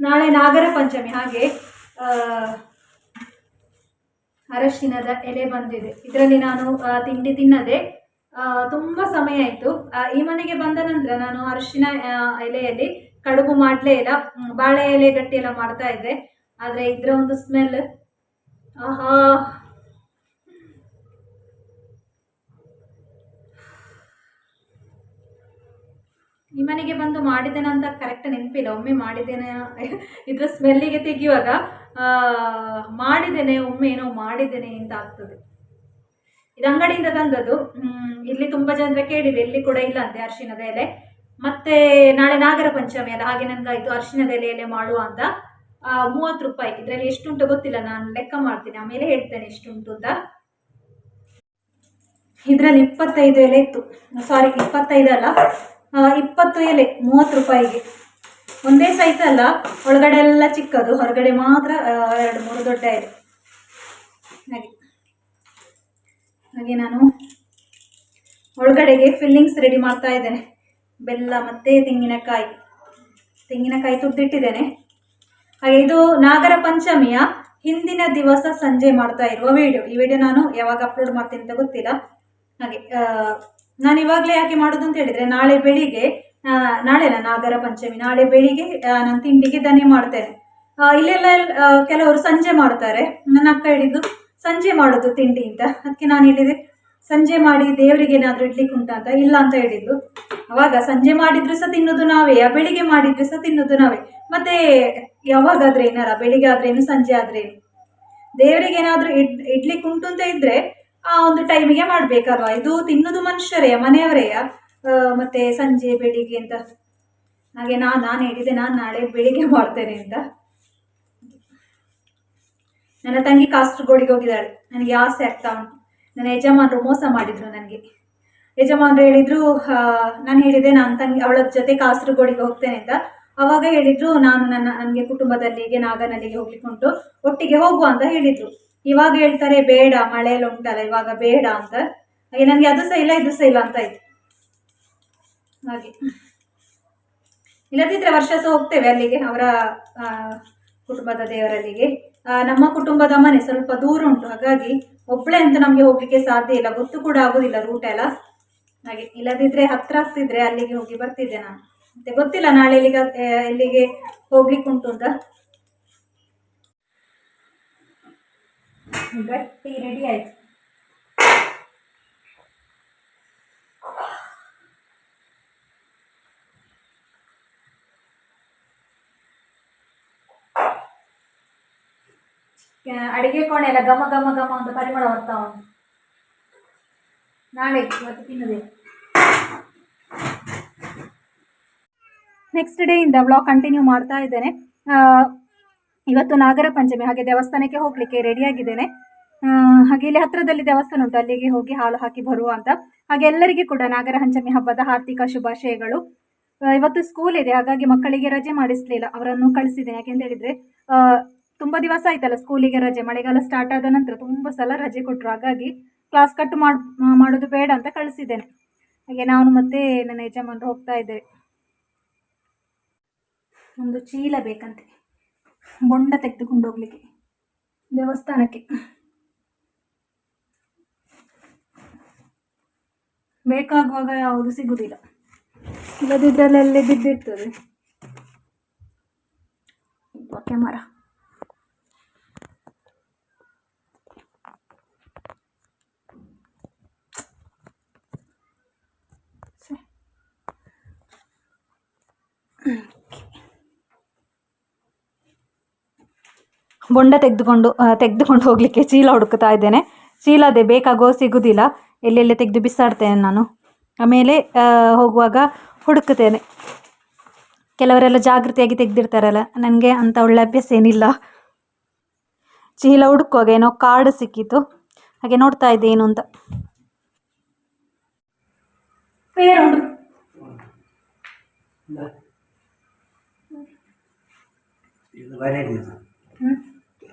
ನಾಳೆ ನಾಗರ ಪಂಚಮಿ, ಹಾಗೆ ಅರಶಿನದ ಎಲೆ ಬಂದಿದೆ. ಇದರಲ್ಲಿ ನಾನು ತಿಂಡಿ ತಿನ್ನದೆ. ತುಂಬ ಸಮಯ ಆಯಿತು. ಈ ಮನೆಗೆ ಬಂದ ನಂತರ ನಾನು ಅರಶಿನ ಎಲೆಯಲ್ಲಿ ಕಡುಬು ಮಾಡಲೇ ಇಲ್ಲ. ಬಾಳೆ ಎಲೆ ಗಟ್ಟಿ ಎಲ್ಲ ಮಾಡ್ತಾ ಇದ್ದೆ. ಆದರೆ ಇದರ ಒಂದು ಸ್ಮೆಲ್ ಆಹಾ! ಈ ಮನೆಗೆ ಬಂದು ಮಾಡಿದ್ದೇನೆ ಅಂತ ಕರೆಕ್ಟ್ ನೆನಪಿಲ್ಲ. ಒಮ್ಮೆ ಮಾಡಿದ್ದೇನೆ, ಇದ್ರ ಸ್ಮೆಲ್ಲಿಗೆ ತೆಗೆಯುವಾಗ ಮಾಡಿದ್ದೇನೆ, ಒಮ್ಮೆ ಏನೋ ಮಾಡಿದ್ದೇನೆ ಅಂತ ಆಗ್ತದೆ. ಇದು ಅಂಗಡಿಯಿಂದ ತಂದದ್ದು. ಇಲ್ಲಿ ತುಂಬ ಜನರ ಕೇಳಿದೆ, ಇಲ್ಲಿ ಕೂಡ ಇಲ್ಲ ಅಂತೆ ಅರಿಶಿನದ ಎಲೆ. ಮತ್ತೆ ನಾಳೆ ನಾಗರ ಪಂಚಮಿ ಅಲ್ಲ, ಹಾಗೆ ನನಗಾಯಿತು ಅರಿಶಿನದ ಎಲೆ ಮಾಡುವ ಅಂತ. ಮೂವತ್ತು ರೂಪಾಯಿ. ಇದರಲ್ಲಿ ಎಷ್ಟುಂಟು ಗೊತ್ತಿಲ್ಲ, ನಾನು ಲೆಕ್ಕ ಮಾಡ್ತೀನಿ. ಆಮೇಲೆ ಹೇಳ್ತೇನೆ ಎಷ್ಟುಂಟು ಅಂತ. ಇದರಲ್ಲಿ ಇಪ್ಪತ್ತೈದು ಎಲೆ ಇತ್ತು. ಸಾರಿ ಇಪ್ಪತ್ತೈದು ಅಲ್ಲ. ಇಪ್ಪತ್ತು ಎಲೆ, ಮೂವತ್ತು ರೂಪಾಯಿಗೆ. ಒಂದೇ ಸೈಜ್ ಅಲ್ಲ, ಒಳಗಡೆ ಎಲ್ಲ ಚಿಕ್ಕದು. ಹೊರಗಡೆ ಮಾತ್ರ ಎರಡು, ಮೂರು ದೊಡ್ಡ ಎಲೆ. ಹಾಗೆ. ಹಾಗೆ ನಾನು ಒಳಗಡೆಗೆ ಫಿಲ್ಲಿಂಗ್ಸ್ ರೆಡಿ ಮಾಡ್ತಾ ಇದ್ದೇನೆ. ಬೆಲ್ಲ ಮತ್ತು ತೆಂಗಿನಕಾಯಿ. ತೆಂಗಿನಕಾಯಿ ತುರ್ದಿಟ್ಟಿದ್ದೇನೆ. ಹಾಗೆ ಇದು ನಾಗರ ಪಂಚಮಿಯ ಹಿಂದಿನ ದಿವಸ ಸಂಜೆ ಮಾಡ್ತಾ ಇರುವ ವಿಡಿಯೋ ಈ ವಿಡಿಯೋ ನಾನು ಯಾವಾಗ ಅಪ್ಲೋಡ್ ಮಾಡ್ತೀನಿ ಅಂತ ಗೊತ್ತಿಲ್ಲ. ಹಾಗೆ ನಾನು ಇವಾಗಲೇ ಯಾಕೆ ಮಾಡೋದು ಅಂತ ಹೇಳಿದರೆ ನಾಳೆ ಬೆಳಿಗ್ಗೆ ನಾಳೆ ನಾಗರ ಪಂಚಮಿ, ನಾಳೆ ಬೆಳಿಗ್ಗೆ ನಾನು ತಿಂಡಿಗೆ ದನೆ ಮಾಡ್ತೇನೆ. ಇಲ್ಲೆಲ್ಲ ಕೆಲವರು ಸಂಜೆ ಮಾಡ್ತಾರೆ. ನನ್ನ ಅಕ್ಕ ಹೇಳಿದ್ದು, ಸಂಜೆ ಮಾಡೋದು ತಿಂಡಿ ಅಂತ. ಅದಕ್ಕೆ ನಾನು ಹೇಳಿದೆ, ಸಂಜೆ ಮಾಡಿ ದೇವರಿಗೆ ಏನಾದರೂ ಇಡ್ಲಿಕ್ಕೆ ಉಂಟಾ ಅಂತ? ಇಲ್ಲ ಅಂತ ಹೇಳಿದ್ದು. ಅವಾಗ ಸಂಜೆ ಮಾಡಿದ್ರು ಸಹ ತಿನ್ನೋದು ನಾವೇ ಬೆಳಿಗ್ಗೆ ಮಾಡಿದ್ರು ಸಹ ತಿನ್ನೋದು ನಾವೇ. ಮತ್ತೆ ಯಾವಾಗಾದ್ರೆ ಏನಾರ ಬೆಳಿಗ್ಗೆ ಆದ್ರೇನು ಸಂಜೆ ಆದ್ರೇನು? ದೇವರಿಗೆ ಏನಾದರೂ ಇಡ್, ಇಡ್ಲಿಕ್ಕೆ ಉಂಟು ಅಂತ ಇದ್ರೆ ಆ ಒಂದು ಟೈಮಿಗೆ ಮಾಡ್ಬೇಕಲ್ವಾ? ಇದು ತಿನ್ನೋದು ಮನುಷ್ಯರೇ, ಮನೆಯವರೇ ಮತ್ತೆ ಸಂಜೆ ಬೆಳಿಗ್ಗೆ ಅಂತ. ಹಾಗೆ ನಾನು ನಾನು ಹೇಳಿದೆ, ನಾನು ನಾಳೆ ಬೆಳಿಗ್ಗೆ ಮಾಡ್ತೇನೆ ಅಂತ. ನನ್ನ ತಂಗಿ ಕಾಸರಗೋಡಿಗೆ ಹೋಗಿದ್ದಾಳೆ. ನನಗೆ ಆಸೆ ಆಗ್ತಾ ಉಂಟು. ನನ್ನ ಯಜಮಾನರು ಮೋಸ ಮಾಡಿದ್ರು ನನಗೆ. ಯಜಮಾನರು ಹೇಳಿದ್ರು ನಾನು ಹೇಳಿದೆ, ನಾನು ತಂಗಿ, ಅವಳ ಜೊತೆ ಕಾಸರಗೋಡಿಗೆ ಹೋಗ್ತೇನೆ ಅಂತ. ಅವಾಗ ಹೇಳಿದ್ರು, ನಾನು ನನ್ನ, ನನಗೆ ಕುಟುಂಬದಲ್ಲಿಗೆ, ನಾಗನಲ್ಲಿಗೆ ಹೋಗ್ಲಿಕ್ಕುಂಟು. ಒಟ್ಟಿಗೆ ಹೋಗುವ ಅಂತ ಹೇಳಿದ್ರು. ಇವಾಗ ಹೇಳ್ತಾರೆ ಬೇಡ, ಮಳೆಯಲ್ಲಿ ಉಂಟಲ್ಲ, ಇವಾಗ ಬೇಡ ಅಂತ. ಹಾಗೆ ನನಗೆ ಅದು ಸಹ ಇಲ್ಲ, ಇದು ಸಹ ಇಲ್ಲ ಅಂತ ಆಯ್ತು. ಹಾಗೆ. ಇಲ್ಲದಿದ್ರೆ ವರ್ಷ ಸಹ ಹೋಗ್ತೇವೆ ಅಲ್ಲಿಗೆ, ಅವರ ಕುಟುಂಬದ ದೇವರಲ್ಲಿಗೆ. ನಮ್ಮ ಕುಟುಂಬದ ಮನೆ ಸ್ವಲ್ಪ ದೂರ ಉಂಟು, ಹಾಗಾಗಿ ಒಬ್ಬಳೆ ಅಂತ ನಮಗೆ ಹೋಗ್ಲಿಕ್ಕೆ ಸಾಧ್ಯ ಇಲ್ಲ, ಗೊತ್ತು ಕೂಡ ಆಗೋದಿಲ್ಲ ರೂಟ್ ಎಲ್ಲ. ಹಾಗೆ, ಇಲ್ಲದಿದ್ರೆ ಹತ್ರ ಆಗ್ತಿದ್ರೆ ಅಲ್ಲಿಗೆ ಹೋಗಿ ಬರ್ತಿದ್ದೆ ನಾನು. ಮತ್ತೆ ಗೊತ್ತಿಲ್ಲ ನಾಳೆ ಎಲ್ಲಿಗೆ ಎಲ್ಲಿಗೆ ಹೋಗ್ಲಿಕ್ಕೆ ಉಂಟು ಅಂತ. ಗಟ್ಟಿ ರೆಡಿ ಆಯ್ತು. ಅಡಿಗೆ ಕೋಣೆ ಎಲ್ಲ ಘಮ ಘಮ ಘಮ ಅಂತ ಪರಿಮಳ ಬರ್ತಾ ಉಂಟು. ನಾಳೆ ಇವತ್ತು ತಿನ್ನಬೇಕು ನೆಕ್ಸ್ಟ್ ಡೇ ಇಂದ ಬ್ಲಾಗ್ ಕಂಟಿನ್ಯೂ ಮಾಡ್ತಾ ಇದ್ದೇನೆ. ಇವತ್ತು ನಾಗರ ಪಂಚಮಿ, ಹಾಗೆ ದೇವಸ್ಥಾನಕ್ಕೆ ಹೋಗಲಿಕ್ಕೆ ರೆಡಿಯಾಗಿದ್ದೇನೆ ಹಾಗೆ ಇಲ್ಲಿ ಹತ್ರದಲ್ಲಿ ದೇವಸ್ಥಾನ ಉಂಟು, ಅಲ್ಲಿಗೆ ಹೋಗಿ ಹಾಲು ಹಾಕಿ ಬರುವ ಅಂತ. ಹಾಗೆ ಎಲ್ಲರಿಗೂ ಕೂಡ ನಾಗರ ಪಂಚಮಿ ಹಬ್ಬದ ಹಾರ್ದಿಕ ಶುಭಾಶಯಗಳು. ಇವತ್ತು ಸ್ಕೂಲ್ ಇದೆ, ಹಾಗಾಗಿ ಮಕ್ಕಳಿಗೆ ರಜೆ ಮಾಡಿಸ್ಲಿಲ್ಲ, ಅವರನ್ನು ಕಳಿಸಿದ್ದೇನೆ. ಯಾಕೆಂತ ಹೇಳಿದ್ರೆ ತುಂಬ ದಿವಸ ಆಯ್ತಲ್ಲ ಸ್ಕೂಲಿಗೆ ರಜೆ, ಮಳೆಗಾಲ ಸ್ಟಾರ್ಟ್ ಆದ ನಂತರ ತುಂಬ ಸಲ ರಜೆ ಕೊಟ್ಟರು ಹಾಗಾಗಿ ಕ್ಲಾಸ್ ಕಟ್ ಮಾಡ್ ಮಾಡೋದು ಬೇಡ ಅಂತ ಕಳಿಸಿದ್ದೇನೆ. ಹಾಗೆ ನಾನು ಮತ್ತೆ ನನ್ನ ಯಜಮಾನರು ಹೋಗ್ತಾ ಇದ್ದೇವೆ ಒಂದು ಚೀಲ ಬೇಕಂತೆ. ಬೊಂಡ ತೆಗೆದುಕೊಂಡು ಹೋಗ್ಲಿಕ್ಕೆ ದೇವಸ್ಥಾನಕ್ಕೆ. ಬೇಕಾಗುವಾಗ ಯಾವುದು ಸಿಗುವುದಿಲ್ಲ ಇಲ್ಲದಿದ್ದರಲ್ಲೇ ಬಿದ್ದಿರ್ತದೆ. ಕ್ಯಾಮರಾ ಬೊಂಡ ತೆಗೆದುಕೊಂಡು ತೆಗೆದುಕೊಂಡು ಹೋಗಲಿಕ್ಕೆ ಚೀಲ ಹುಡುಕ್ತಾ ಇದ್ದೇನೆ. ಚೀಲ ಅದೇ ಬೇಕಾಗೋ ಸಿಗುವುದಿಲ್ಲ ಎಲ್ಲೆಲ್ಲೇ ತೆಗೆದು ಬಿಸಾಡ್ತೇನೆ ನಾನು. ಆಮೇಲೆ ಹೋಗುವಾಗ ಹುಡುಕ್ತೇನೆ ಕೆಲವರೆಲ್ಲ ಜಾಗೃತಿಯಾಗಿ ತೆಗೆದಿರ್ತಾರಲ್ಲ ನನಗೆ ಅಂಥ ಒಳ್ಳೆ ಅಭ್ಯಾಸ ಏನಿಲ್ಲ. ಚೀಲ ಹುಡುಕುವಾಗ ಏನೋ ಕಾರ್ಡ್ ಸಿಕ್ಕಿತು ಹಾಗೆ ನೋಡ್ತಾ ಇದ್ದೆ ಏನು ಅಂತ ಇದು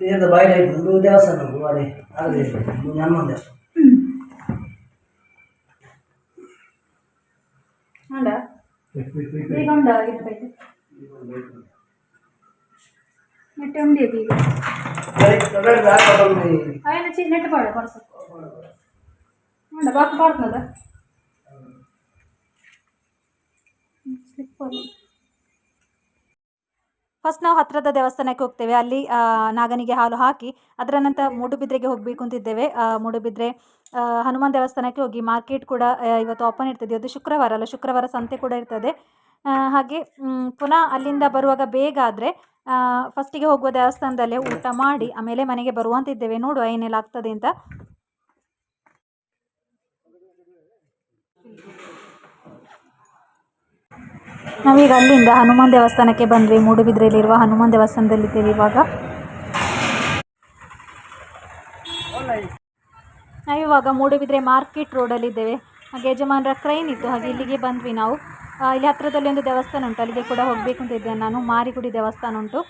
ఏదో బయట నువ్వు దేవస్థానం వాడి అది నువ్వు నమ్మం చేస్తావు ఆయన నెట్ పాడు పడస బాగా పాడుతుందా స్లిప్ ಫಸ್ಟ್ ನಾವು ಹತ್ತಿರದ ದೇವಸ್ಥಾನಕ್ಕೆ ಹೋಗ್ತೇವೆ. ಅಲ್ಲಿ ನಾಗನಿಗೆ ಹಾಲು ಹಾಕಿ, ಅದರ ನಂತರ ಮೂಡುಬಿದ್ರೆಗೆ ಹೋಗಬೇಕು ಅಂತಿದ್ದೇವೆ. ಮೂಡುಬಿದ್ರೆ ಹನುಮಾನ್ ದೇವಸ್ಥಾನಕ್ಕೆ ಹೋಗಿ ಮಾರ್ಕೆಟ್ ಕೂಡ ಇವತ್ತು ಓಪನ್ ಇರ್ತದೆ. ಅದು ಶುಕ್ರವಾರ ಅಲ್ಲ, ಶುಕ್ರವಾರ ಸಂತೆ ಕೂಡ ಇರ್ತದೆ. ಹಾಗೆ ಪುನಃ ಅಲ್ಲಿಂದ ಬರುವಾಗ ಬೇಗ ಆದರೆ ಫಸ್ಟಿಗೆ ಹೋಗುವ ದೇವಸ್ಥಾನದಲ್ಲೇ ಊಟ ಮಾಡಿ, ಆಮೇಲೆ ಮನೆಗೆ ಬರುವಂತಿದ್ದೇವೆ ನೋಡುವ ಏನೆಲ್ಲ ಆಗ್ತದೆ ಅಂತ. ನಾವೀಗ ಅಲ್ಲಿಂದ ಹನುಮಾನ್ ದೇವಸ್ಥಾನಕ್ಕೆ ಬಂದ್ವಿ. ಮೂಡುಬಿದ್ರೆಯಲ್ಲಿರುವ ಹನುಮಾನ್ ದೇವಸ್ಥಾನದಲ್ಲಿದ್ದೇವೆ ಇವಾಗ ನಾವಿವಾಗ ಮೂಡುಬಿದ್ರೆ ಮಾರ್ಕೆಟ್ ರೋಡಲ್ಲಿದ್ದೇವೆ. ಹಾಗೆ ಯಜಮಾನರ ಕ್ರೈನ್ ಇತ್ತು. ಹಾಗೆ ಇಲ್ಲಿಗೆ ಬಂದ್ವಿ ನಾವು. ಇಲ್ಲಿ ಹತ್ರದಲ್ಲಿ ಒಂದು ದೇವಸ್ಥಾನ ಉಂಟು. ಅಲ್ಲಿಗೆ ಕೂಡ ಹೋಗಬೇಕು ಅಂತ ಇದ್ದೇನೆ ನಾನು. ಮಾರಿಗುಡಿ ದೇವಸ್ಥಾನ ಉಂಟು.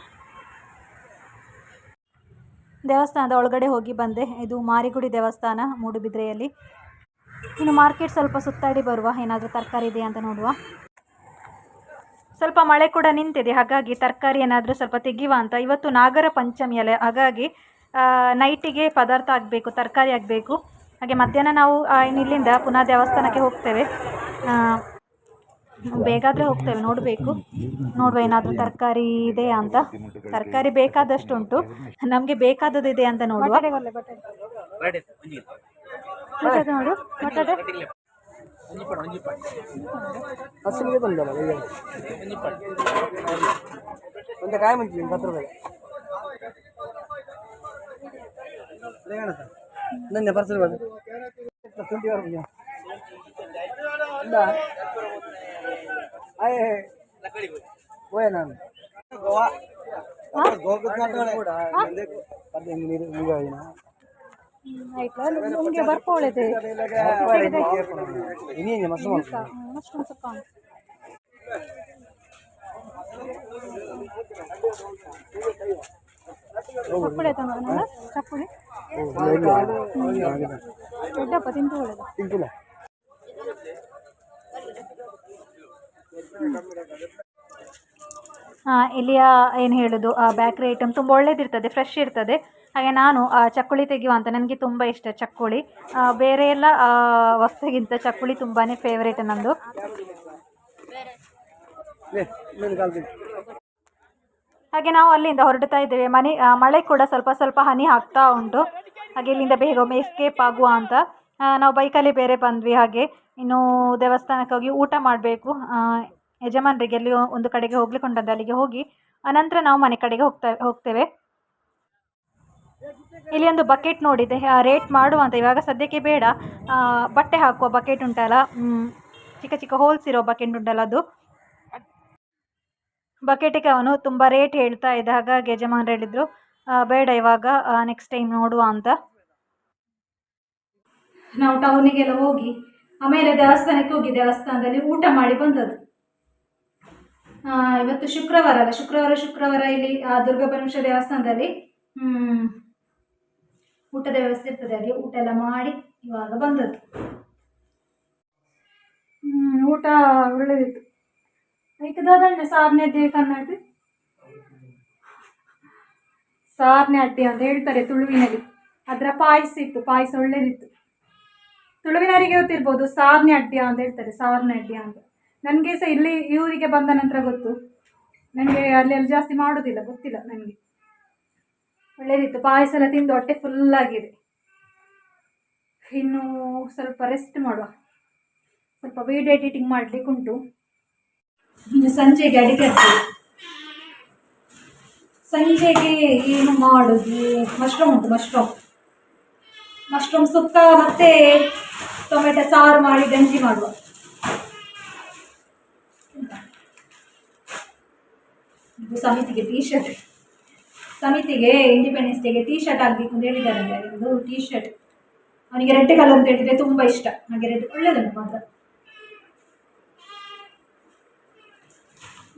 ದೇವಸ್ಥಾನದ ಒಳಗಡೆ ಹೋಗಿ ಬಂದೆ. ಇದು ಮಾರಿಗುಡಿ ದೇವಸ್ಥಾನ ಮೂಡುಬಿದ್ರೆಯಲ್ಲಿ. ಇನ್ನು ಮಾರ್ಕೆಟ್ ಸ್ವಲ್ಪ ಸುತ್ತಾಡಿ ಬರುವ. ಏನಾದರೂ ತರಕಾರಿ ಇದೆಯಾ ಅಂತ ನೋಡುವ. ಸ್ವಲ್ಪ ಮಳೆ ಕೂಡ ನಿಂತಿದೆ. ಹಾಗಾಗಿ ತರಕಾರಿ ಏನಾದರೂ ಸ್ವಲ್ಪ ತೆಗೆಯುವ ಅಂತ. ಇವತ್ತು ನಾಗರ ಪಂಚಮಿ ಅಲ್ಲ. ಹಾಗಾಗಿ ನೈಟಿಗೆ ಪದಾರ್ಥ ಆಗಬೇಕು ತರಕಾರಿ ಆಗಬೇಕು. ಹಾಗೆ ಮಧ್ಯಾಹ್ನ ನಾವು ಇಲ್ಲಿಂದ ಪುನಃ ದೇವಸ್ಥಾನಕ್ಕೆ ಹೋಗ್ತೇವೆ. ಬೇಕಾದರೆ ಬೇಗಾದರೆ ಹೋಗ್ತೇವೆ ನೋಡಬೇಕು. ನೋಡುವ ಏನಾದರೂ ತರಕಾರಿ ಇದೆಯಾ ಅಂತ. ತರಕಾರಿ ಬೇಕಾದಷ್ಟು ಉಂಟು ನಮಗೆ ಬೇಕಾದದ್ದು ಇದೆ ಅಂತ ನೋಡುವ. ನೋಡು ಬಟಾಟೆ ಹಸಿಲಿಗೆ ಬಂದಲ್ಲ ಒಂದು ಕಾಯಿ ಮುಂಚಿ ಹತ್ತು ರೂಪಾಯಿ ನನ್ನ ಪರ್ಸಲ್ ಬಂದು ಟ್ವೆಂಟಿ ಇಲ್ಲ ಆಯ್ ಹೋಯ ನಾನು ಗೋವಾ ಕೂಡ ಹದಿನೈದು ನೀರು ಮುಗಿಯೋದಿನ ನಿಮಗೆ ಬರ್ಕೊಳ್ಳಿದೆ ದೊಡ್ಡಪ್ಪ ಒಳ್ಳೆದು. ತಿಂತಿಲ್ಲ ಇಲ್ಲಿಯ ಏನು ಹೇಳೋದು? ಬೇಕ್ರಿ ಐಟಮ್ ತುಂಬ ಒಳ್ಳೇದಿರ್ತದೆ ಫ್ರೆಶ್ ಇರ್ತದೆ. ಹಾಗೆ ನಾನು ಚಕ್ಕುಳಿ ತೆಗೆಯುವ ಅಂತ ನನಗೆ ತುಂಬ ಇಷ್ಟ ಚಕ್ಕುಳಿ. ಬೇರೆ ಎಲ್ಲ ವಸ್ತುಗಿಂತ ಚಕ್ಕುಳಿ ತುಂಬಾ ಫೇವ್ರೇಟ್ ನಂದು ಹಾಗೆ ನಾವು ಅಲ್ಲಿಂದ ಹೊರಡ್ತಾ ಇದ್ದೇವೆ. ಮನೆ ಮಳೆ ಕೂಡ ಸ್ವಲ್ಪ ಸ್ವಲ್ಪ ಹನಿ ಆಗ್ತಾ ಉಂಟು. ಹಾಗೆ ಇಲ್ಲಿಂದ ಬೇಗ ಒಮ್ಮೆ ಎಸ್ಕೇಪ್ ಆಗುವ ಅಂತ. ನಾವು ಬೈಕಲ್ಲಿ ಬೇರೆ ಬಂದ್ವಿ. ಹಾಗೆ ಇನ್ನು ದೇವಸ್ಥಾನಕ್ಕೆ ಹೋಗಿ ಊಟ ಮಾಡಬೇಕು. ಯಜಮಾನರಿಗೆ ಅಲ್ಲಿ ಒಂದು ಕಡೆಗೆ ಹೋಗ್ಲಿಕ್ಕೆ ಉಂಟಂತೆ ಅಲ್ಲಿಗೆ ಹೋಗಿ. ಅನಂತರ ನಾವು ಮನೆ ಕಡೆಗೆ ಹೋಗ್ತಾ ಹೋಗ್ತೇವೆ. ಇಲ್ಲಿ ಒಂದು ಬಕೆಟ್ ನೋಡಿದೆ. ರೇಟ್ ಮಾಡುವಂತ ಇವಾಗ ಸದ್ಯಕ್ಕೆ ಬೇಡ. ಬಟ್ಟೆ ಹಾಕುವ ಬಕೆಟ್ ಉಂಟಲ್ಲ. ಚಿಕ್ಕ ಚಿಕ್ಕ ಹೋಲ್ಸ್ ಇರೋ ಬಕೆಟ್ ಉಂಟಲ್ಲ ಅದು. ಬಕೆಟಿಗೆ ಅವನು ತುಂಬ ರೇಟ್ ಹೇಳ್ತಾ ಇದ್ದ. ಹಾಗಾಗಿ ಯಜಮಾನ್ರು ಹೇಳಿದರು ಬೇಡ ಇವಾಗ. ನೆಕ್ಸ್ಟ್ ಟೈಮ್ ನೋಡುವ ಅಂತ. ನಾವು ಟೌನಿಗೆಲ್ಲ ಹೋಗಿ, ಆಮೇಲೆ ದೇವಸ್ಥಾನಕ್ಕೆ ಹೋಗಿ ದೇವಸ್ಥಾನದಲ್ಲಿ ಊಟ ಮಾಡಿ ಬಂದದ್ದು. ಇವತ್ತು ಶುಕ್ರವಾರ ಅಲ್ಲ. ಶುಕ್ರವಾರ ಶುಕ್ರವಾರ ಇಲ್ಲಿ ದುರ್ಗಾ ಪರಮೇಶ್ವರ ದೇವಸ್ಥಾನದಲ್ಲಿ ಊಟದ ವ್ಯವಸ್ಥೆ ಇರ್ತದೆ. ಹಾಗೆ ಊಟ ಎಲ್ಲ ಮಾಡಿ ಇವಾಗ ಬಂದದ್ದು. ಊಟ ಒಳ್ಳೆದಿತ್ತು. ಐಕದಾದಂಡೆ ಸಾರನೇ ಅಡ್ಡಿ ಕನ್ನಡ ಸಾರನೇ ಅಡ್ಡಿ ಅಂತ ಹೇಳ್ತಾರೆ ತುಳುವಿನಲ್ಲಿ. ಅದರ ಪಾಯಸ ಇತ್ತು, ಪಾಯಸ ಒಳ್ಳೇದಿತ್ತು. ತುಳುವಿನರಿಗೆ ಗೊತ್ತಿರ್ಬೋದು, ಸಾರನೇ ಅಡ್ಡಿ ಅಂತ ಹೇಳ್ತಾರೆ, ಸಾರನೇ ಅಡ್ಡಿ ಅಂತ. ನನಗೆ ಸಹ ಇಲ್ಲಿ ಇವರಿಗೆ ಬಂದ ನಂತರ ಗೊತ್ತು. ನನಗೆ ಅಲ್ಲಿ ಜಾಸ್ತಿ ಮಾಡೋದಿಲ್ಲ, ಗೊತ್ತಿಲ್ಲ ನನಗೆ ಒಳ್ಳೇದಿತ್ತು. ಪಾಯಸ ಎಲ್ಲ ತಿಂದು ಹೊಟ್ಟೆ ಫುಲ್ ಆಗಿದೆ. ಇನ್ನು ಸ್ವಲ್ಪ ರೆಸ್ಟ್ ಮಾಡುವ. ಸ್ವಲ್ಪ ವಿಡಿಯೋ ಎಡಿಟಿಂಗ್ ಮಾಡಲಿಕ್ಕೆ ಉಂಟು. ಇನ್ನು ಸಂಜೆಗೆ ಅಡಿಗೆ ಸಂಜೆಗೆ ಏನು ಮಾಡೋದು? ಮಶ್ರೂಮ್ ಉಂಟು ಮಶ್ರೂಮ್ ಮಶ್ರೂಮ್ ಸುಕ್ಕ ಮತ್ತೆ ಟೊಮೆಟೊ ಸಾರು ಮಾಡಿ ಗಂಜಿ ಮಾಡುವ. ಇದು ಸಮಿತಿಗೆ ಟೀ ಶರ್ಟ್ ಸಮಿತಿಗೆ ಇಂಡಿಪೆಂಡೆನ್ಸ್ ಡೇಗೆ ಟೀ ಶರ್ಟ್ ಆಗಬೇಕು ಅಂತ ಹೇಳಿದ್ದಾರೆ ಒಂದು ಟೀ ಶರ್ಟ್ ಅವನಿಗೆ ರೆಡ್ ಕಲರ್ ಅಂತ ಹೇಳಿದ್ರೆ ತುಂಬ ಇಷ್ಟ. ಹಾಗೆ ರೆಡ್ ಒಳ್ಳೇದನ್ನು ಮಾತ್ರ.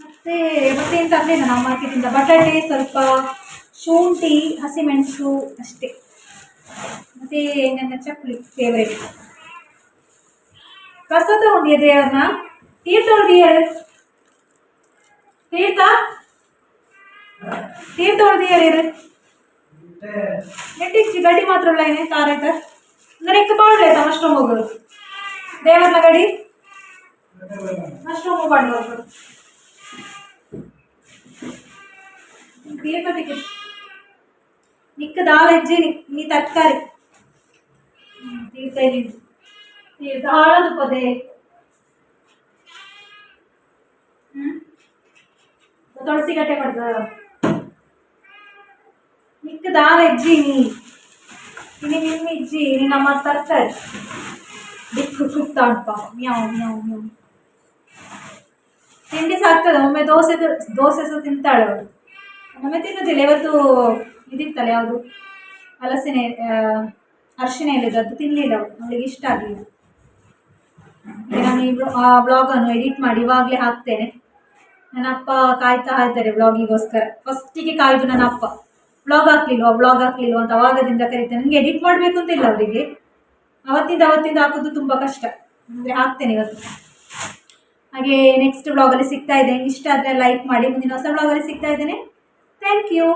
ಮತ್ತೆ ಮತ್ತೆ ತರಲಿಲ್ಲ ನಾವು ಮಾರ್ಕೆಟಿಂದ ಬಟಾಟೆ ಸ್ವಲ್ಪ ಶುಂಠಿ, ಹಸಿಮೆಣಸು ಅಷ್ಟೇ. ಮತ್ತೆ ನನ್ನ ಚಕ್ಕುಲಿ ಫೇವ್ರೇಟ್ ಕಸ ತಗೊಂಡಿದೆ ಅವ್ರನ್ನ ತೀರ್ಥ ಹೊಡಿಯ ತೀರ್ಥ? ತೀರ್ಥ ಹೊಡೆದು ಹೇಳಿರಿ ನೆಟ್ಟಿಚ್ಚಿ ಗಡಿ ಮಾತ್ರ ಉಳ್ಳ ಏನೇ ಕಾರ ಆಯ್ತಾ ಅಂದ್ರೆ ಇಕ್ಕ ಪಾಡ್ಲ ಆಯ್ತಾ ಮಶ್ರೂಮ್ ಹೋಗೋದು ದೇವರನ ಗಡಿ ಮಶ್ರೂಮ್ ಪಾಡ್ಲ ತೀರ್ಥ ಟಿಕೆಟ್ ನಿಕ್ಕ ದಾಲ್ ಹೆಜ್ಜೆ ನಿ ನೀ ತರಕಾರಿ ತೀರ್ಥ ಇಲ್ಲಿ ತೀರ್ಥ ಹಾಳದು ಪದೇ ಹ್ಮ್ ತುಳಸಿ ಗಟ್ಟೆ ಮಾಡ್ದ ನಿಕ್ಕ ದಾರ ಹೆಜ್ಜಿ ನೀ. ಇನ್ನು ನಿಮ್ಮ ini ನಮ್ಮ ತರಕಾರಿ. ದಿಕ್ಕು ಕುತ್ತ ಅನ್ಪ. ಮ್ಯಾವ್ ಮ್ಯಾವ್ ಮ್ಯಾವ್. ತಿಂಡಿ ಸಾಕ್ತದೆ ಒಮ್ಮೆ ದೋಸೆ ದೋಸೆ ಸಹ ತಿಂತಾಳೆ ಅವಳು. ಒಮ್ಮೆ ತಿನ್ನೋದಿಲ್ಲ ಇವತ್ತು ಇದಿತ್ತಲ್ಲ ಯಾವುದು? ಹಲಸಿನ ಆ, ಅರಿಶಿನ ಎಲೆದು ಅದು ತಿನ್ನಲಿಲ್ಲ ಅವಳು. ಅವಳಿಗೆ ಇಷ್ಟ ಆಗಲಿಲ್ಲ. ನಾನು ಈ ಬ್ಲಾಗನ್ನು ಎಡಿಟ್ ಮಾಡಿ ಇವಾಗಲೇ ಹಾಕ್ತೇನೆ. ನನ್ನ ಅಪ್ಪ ಕಾಯ್ತಾ ಇದ್ದಾರೆ ಬ್ಲಾಗಿಗೋಸ್ಕರ. ಫಸ್ಟಿಗೆ ಕಾಯ್ದು ನನ್ನ ಅಪ್ಪ. ಬ್ಲಾಗ್ ಹಾಕ್ಲಿಲ್ವಾ ಬ್ಲಾಗ್ ಹಾಕ್ಲಿಲ್ವಾ ಅಂತ ಅವಾಗದಿಂದ ಕರಿತೇನೆ. ನನಗೆ ಎಡಿಟ್ ಮಾಡಬೇಕು ಅಂತ ಇಲ್ಲ ಅವರಿಗೆ. ಅವತ್ತಿಂದ ಅವತ್ತಿಂದ ಹಾಕೋದು ತುಂಬ ಕಷ್ಟ. ಅಂದರೆ ಹಾಕ್ತೇನೆ ಇವತ್ತು. ಹಾಗೆ ನೆಕ್ಸ್ಟ್ ಬ್ಲಾಗಲ್ಲಿ ಸಿಗ್ತಾ ಇದೆ ಇಷ್ಟ ಆದರೆ ಲೈಕ್ ಮಾಡಿ, ಮುಂದಿನ ಹೊಸ ಬ್ಲಾಗಲ್ಲಿ ಸಿಗ್ತಾ ಇದ್ದೇನೆ. Thank you